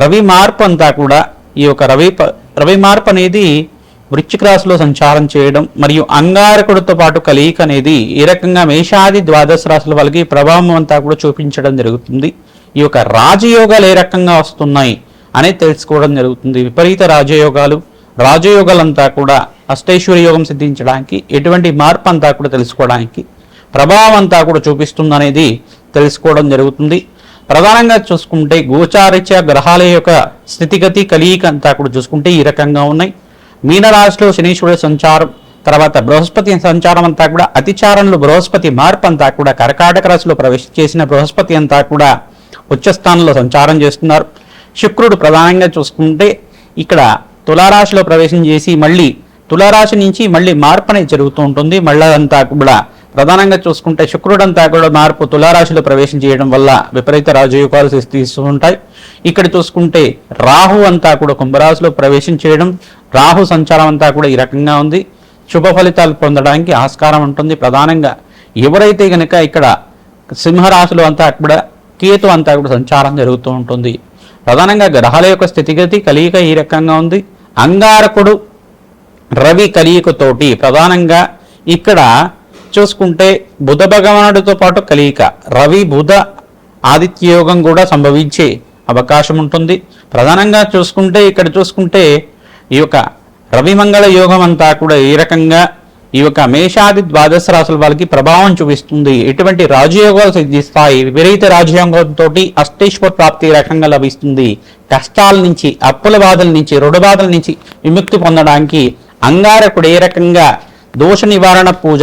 రవి మార్పు అంతా కూడా ఈ యొక్క రవి రవి మార్పు అనేది వృశ్చిక రాశిలో సంచారం చేయడం మరియు అంగారకుడితో పాటు కలయిక అనేది ఈ రకంగా మేషాది ద్వాదశ రాశుల వాళ్ళకి ప్రభావం అంతా కూడా చూపించడం జరుగుతుంది. ఈ యొక్క రాజయోగాలు ఏ రకంగా వస్తున్నాయి అనేది తెలుసుకోవడం జరుగుతుంది. విపరీత రాజయోగాలు రాజయోగాలంతా కూడా అష్టైశ్వర్య యోగం సిద్ధించడానికి ఎటువంటి మార్పు అంతా కూడా తెలుసుకోవడానికి ప్రభావం అంతా కూడా చూపిస్తుంది అనేది తెలుసుకోవడం జరుగుతుంది. ప్రధానంగా చూసుకుంటే గోచారిత్య గ్రహాల యొక్క స్థితిగతి కలియిక అంతా కూడా చూసుకుంటే ఈ రకంగా ఉన్నాయి. మీనరాశిలో శనీశ్వరుడు సంచారం తర్వాత బృహస్పతి సంచారం అంతా కూడా అతిచారంలో బృహస్పతి మార్పు అంతా కూడా కర్కాటక రాశిలో ప్రవేశ చేసిన బృహస్పతి అంతా కూడా ఉచ్చస్థానంలో సంచారం చేస్తున్నారు. శుక్రుడు ప్రధానంగా చూసుకుంటే ఇక్కడ తులారాశిలో ప్రవేశం చేసి మళ్ళీ తులారాశి నుంచి మళ్ళీ మార్పు అనేది జరుగుతూ ఉంటుంది. మళ్ళీ అంతా కూడా ప్రధానంగా చూసుకుంటే శుక్రుడంతా కూడా మార్పు తులారాశిలో ప్రవేశం చేయడం వల్ల విపరీత రాజయోగాలు తీస్తూ ఉంటాయి ఇక్కడ చూసుకుంటే రాహు అంతా కూడా కుంభరాశిలో ప్రవేశం చేయడం రాహు సంచారం అంతా కూడా ఈ రకంగా ఉంది. శుభ ఫలితాలు పొందడానికి ఆస్కారం ఉంటుంది. ప్రధానంగా ఎవరైతే గనక ఇక్కడ సింహరాశిలో అంతా కూడా కేతు అంతా కూడా సంచారం జరుగుతూ ఉంటుంది. ప్రధానంగా గ్రహాల యొక్క స్థితిగతి కలియిక ఈ రకంగా ఉంది. అంగారకుడు రవి కలియికతోటి ప్రధానంగా ఇక్కడ చూసుకుంటే బుధ భగవానుడితో పాటు కలియిక. రవి బుధ ఆదిత్య యోగం కూడా సంభవించే అవకాశం ఉంటుంది. ప్రధానంగా చూసుకుంటే ఇక్కడ చూసుకుంటే ఈ యొక్క రవిమంగళ యోగం అంతా కూడా ఏ రకంగా ఈ యొక్క మేషాది ద్వాదశ రాశుల వాళ్ళకి ప్రభావం చూపిస్తుంది. ఎటువంటి రాజయోగాలు సిద్ధిస్తాయి? విపరీత రాజయోగంతో అష్టేశ్వర ప్రాప్తి రకంగా లభిస్తుంది. కష్టాల నుంచి అప్పుల బాధల నుంచి రుణ బాధల నుంచి విముక్తి పొందడానికి అంగారకుడు ఏ రకంగా దోష నివారణ పూజ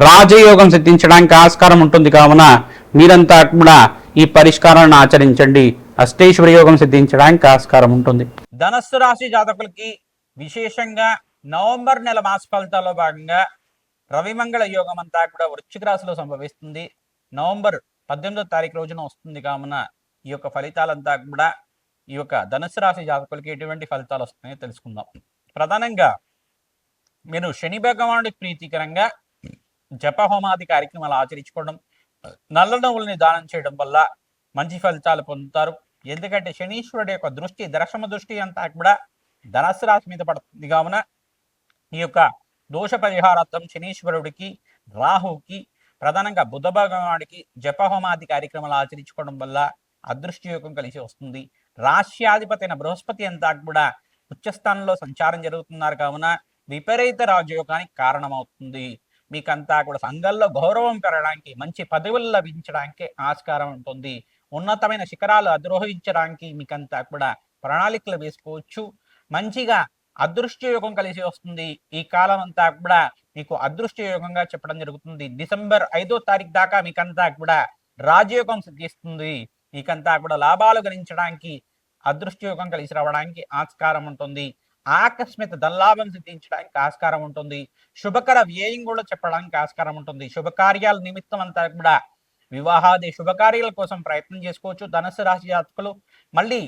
రాజయోగం సిద్ధించడానికి ఆస్కారం ఉంటుంది కావున మీరంతా కూడా ఈ పరిష్కారాన్ని ఆచరించండి. అష్టేశ్వర యోగం సిద్ధించడానికి ఆస్కారం ఉంటుంది. ధనస్సు రాశి జాతకులకి విశేషంగా నవంబర్ నెల మాస ఫలితాల్లో భాగంగా రవిమంగళ యోగం అంతా కూడా వృశ్చిక రాశిలో సంభవిస్తుంది. నవంబర్ పద్దెనిమిదో తారీఖు రోజున వస్తుంది కావున ఈ యొక్క ఫలితాలంతా కూడా ఈ యొక్క ధనుసు రాశి జాతకులకి ఎటువంటి ఫలితాలు వస్తున్నాయో తెలుసుకుందాం. ప్రధానంగా మీరు శని భగవానుడికి ప్రీతికరంగా జపహోమాది కార్యక్రమాలు ఆచరించుకోవడం నల్ల నువ్వుల్ని దానం చేయడం వల్ల మంచి ఫలితాలు పొందుతారు. ఎందుకంటే శనీశ్వరుడు యొక్క దృష్టి దర్శమ దృష్టి అంతా కూడా ధనస్సు రాశి మీద పడుతుంది. కావున ఈ యొక్క దోష పరిహారార్థం శనీశ్వరుడికి రాహుకి ప్రధానంగా బుధ భగవానుడికి జపహోమాది కార్యక్రమాలు ఆచరించుకోవడం వల్ల అదృష్టి యోగం కలిసి వస్తుంది. రాష్ట్రాధిపతి అయిన బృహస్పతి అంతా కూడా ఉచ్చస్థానంలో సంచారం జరుగుతున్నారు. కావున విపరీత రాజయోగానికి కారణమవుతుంది. మీకంతా కూడా సంఘంలో గౌరవం పెరగడానికి మంచి పదవులు లభించడానికి ఆస్కారం ఉంటుంది. ఉన్నతమైన శిఖరాలు అధిరోహించడానికి మీకంతా కూడా ప్రణాళికలు వేసుకోవచ్చు. మంచిగా అదృష్ట యోగం కలిసి వస్తుంది. ఈ కాలం అంతా కూడా మీకు అదృష్ట యోగంగా చెప్పడం జరుగుతుంది. డిసెంబర్ ఐదో తారీఖు దాకా మీకంతా కూడా రాజయోగం సిద్ధిస్తుంది. మీకంతా కూడా లాభాలు గణించడానికి అదృష్ట యోగం కలిసి రావడానికి ఆస్కారం ఉంటుంది. ఆకస్మిక దల్లాభం సిద్ధించడానికి ఆస్కారం ఉంటుంది. శుభకర వ్యయం కూడా చెప్పడానికి ఆస్కారం ఉంటుంది. శుభకార్యాల నిమిత్తం అంతా కూడా వివాహాది శుభకార్యాల కోసం ప్రయత్నం చేసుకోవచ్చు. ధనస్సు రాశి జాతకులు మళ్ళీ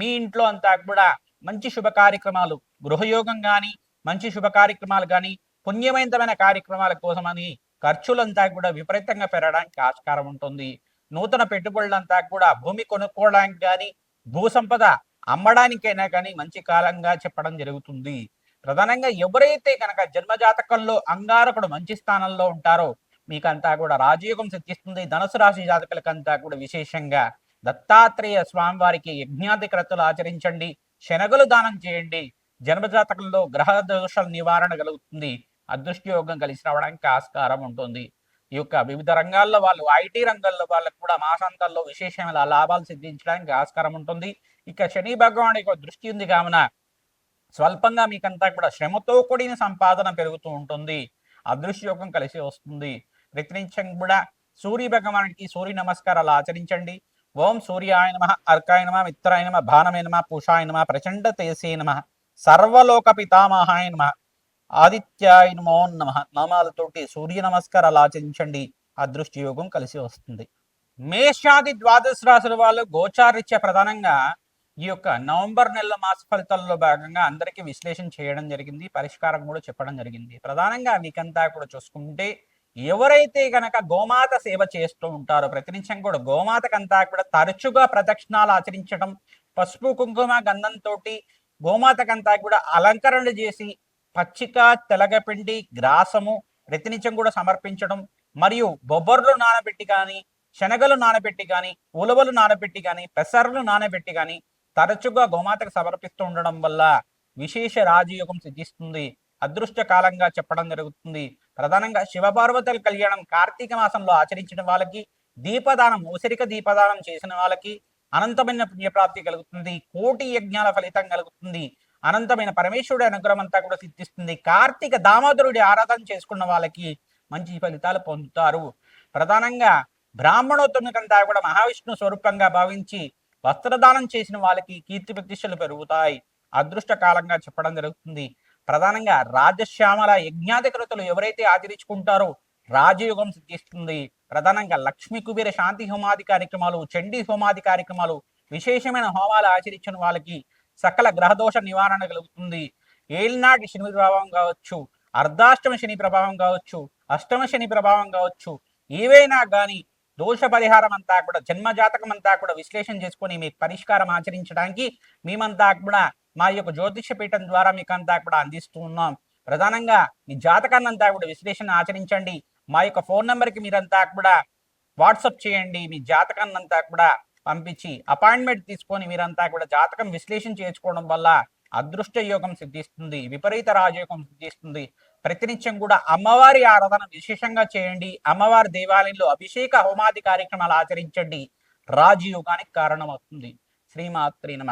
మీ ఇంట్లో అంతా కూడా మంచి శుభ కార్యక్రమాలు గృహయోగం కానీ మంచి శుభ కార్యక్రమాలు కానీ పుణ్యమైనమైన కార్యక్రమాల కోసమని ఖర్చులంతా కూడా విపరీతంగా పెరగడానికి ఆస్కారం ఉంటుంది. నూతన పెట్టుబడులంతా కూడా భూమి కొనుక్కోవడానికి కానీ భూ సంపద అమ్మడానికైనా కానీ మంచి కాలంగా చెప్పడం జరుగుతుంది. ప్రధానంగా ఎవరైతే కనుక జన్మజాతకంలో అంగారకుడు మంచి స్థానంలో ఉంటారో మీకంతా కూడా రాజయోగం సిద్ధిస్తుంది. ధనుసు రాశి జాతకులకంతా కూడా విశేషంగా దత్తాత్రేయ స్వామివారికి యజ్ఞాధిక్రతలు ఆచరించండి. శనగలు దానం చేయండి. జన్మజాతకంలో గ్రహ దోషాల నివారణ కలుగుతుంది. అదృష్టయోగం కలిసి రావడానికి ఆస్కారం ఉంటుంది. ఈ యొక్క వివిధ రంగాల్లో వాళ్ళు ఐటీ రంగంలో వాళ్ళకు కూడా మాసాంతాల్లో విశేషమైన లాభాలు సిద్ధించడానికి ఆస్కారం ఉంటుంది. ఇక శని భగవాన్ యొక్క దృష్టి ఉంది కావున స్వల్పంగా మీకంతా కూడా శ్రమతో కూడిన సంపాదన పెరుగుతూ ఉంటుంది. అదృష్ట యోగం కలిసి వస్తుంది. ప్రతినిత్యం కూడా సూర్య భగవానికి సూర్య నమస్కారాలు ఆచరించండి. ఓం సూర్యాయ నమ అర్కాయ నమ మిత్రాయ నమ భానమే నమ పూషాయ నమ ప్రచండ తేసే నమ సర్వలోక పితామహాయ నమ. ఆదిత్యాయ నమో నమ. నామాలతోటి సూర్య నమస్కారాలు ఆచరించండి. అదృష్టి యోగం కలిసి వస్తుంది. మేషాది ద్వాదశ రాశుల వాళ్ళు గోచారిత్య ప్రధానంగా ఈ యొక్క నవంబర్ నెల మాస ఫలితాల్లో భాగంగా అందరికీ విశ్లేషణ చేయడం జరిగింది. పరిష్కారం కూడా చెప్పడం జరిగింది. ప్రధానంగా మీకంతా కూడా చూసుకుంటే ఎవరైతే గనక గోమాత సేవ చేస్తూ ఉంటారో ప్రతినిత్యం కూడా గోమాతకంతా కూడా తరచుగా ప్రదక్షిణాలు ఆచరించడం పసుపు కుంకుమ గంధంతో గోమాతకంతా కూడా అలంకరణ చేసి పచ్చిక తెలగపిండి గ్రాసము ప్రతినిత్యం కూడా సమర్పించడం మరియు బొబ్బర్లు నానబెట్టి కానీ శనగలు నానబెట్టి కానీ ఉలవలు నానబెట్టి కానీ పెసర్లు నానబెట్టి కానీ తరచుగా గోమాతకు సమర్పిస్తూ ఉండడం వల్ల విశేష రాజయోగం సిద్ధిస్తుంది. అదృష్ట కాలంగా చెప్పడం జరుగుతుంది. ప్రధానంగా శివపార్వతుల కళ్యాణం కార్తీక మాసంలో ఆచరించిన వాళ్ళకి దీపదానం ఉసిరిక దీపదానం చేసిన వాళ్ళకి అనంతమైన పుణ్యప్రాప్తి కలుగుతుంది. కోటి యజ్ఞాల ఫలితం కలుగుతుంది. అనంతమైన పరమేశ్వరుడి అనుగ్రహం అంతా కూడా సిద్ధిస్తుంది. కార్తీక దామోదరుడి ఆరాధన చేసుకున్న వాళ్ళకి మంచి ఫలితాలు పొందుతారు. ప్రధానంగా బ్రాహ్మణోత్తమునికంతా కూడా మహావిష్ణు స్వరూపంగా భావించి వస్త్రదానం చేసిన వాళ్ళకి కీర్తి ప్రతిష్టలు పెరుగుతాయి. అదృష్ట కాలంగా చెప్పడం జరుగుతుంది. ప్రధానంగా రాజశ్యామల యజ్ఞాధికృతులు ఎవరైతే ఆచరించుకుంటారో రాజయోగం సిద్ధిస్తుంది. ప్రధానంగా లక్ష్మీ కుబేర శాంతి హోమాది కార్యక్రమాలు చండీ హోమాది కార్యక్రమాలు విశేషమైన హోమాలు ఆచరించిన వాళ్ళకి సకల గ్రహదోష నివారణ కలుగుతుంది. ఏలినాటి శని ప్రభావం కావచ్చు అర్ధాష్టమ శని ప్రభావం కావచ్చు అష్టమ శని ప్రభావం కావచ్చు ఏవైనా కానీ దోష పరిహారం అంతా కూడా జన్మ జాతకం అంతా కూడా విశ్లేషణ చేసుకొని మీకు పరిష్కారం ఆచరించడానికి మేమంతా కూడా మా యొక్క జ్యోతిష పీఠం ద్వారా మీకు అంతా కూడా అందిస్తూ ఉన్నాం. ప్రధానంగా మీ జాతకాన్ని అంతా కూడా విశ్లేషణ ఆచరించండి. మా యొక్క ఫోన్ నెంబర్కి మీరంతా కూడా వాట్సప్ చేయండి. మీ జాతకాన్ని అంతా కూడా పంపించి అపాయింట్మెంట్ తీసుకొని మీరంతా కూడా జాతకం విశ్లేషణ చేసుకోవడం వల్ల అదృష్ట యోగం సిద్ధిస్తుంది విపరీత రాజయోగం సిద్ధిస్తుంది. ప్రతినిత్యం కూడా అమ్మవారి ఆరాధన విశేషంగా చేయండి. అమ్మవారి దేవాలయంలో అభిషేక హోమాది కార్యక్రమాలు ఆచరించండి. రాజయోగానికి కారణమవుతుంది. శ్రీమాత్రి నమ.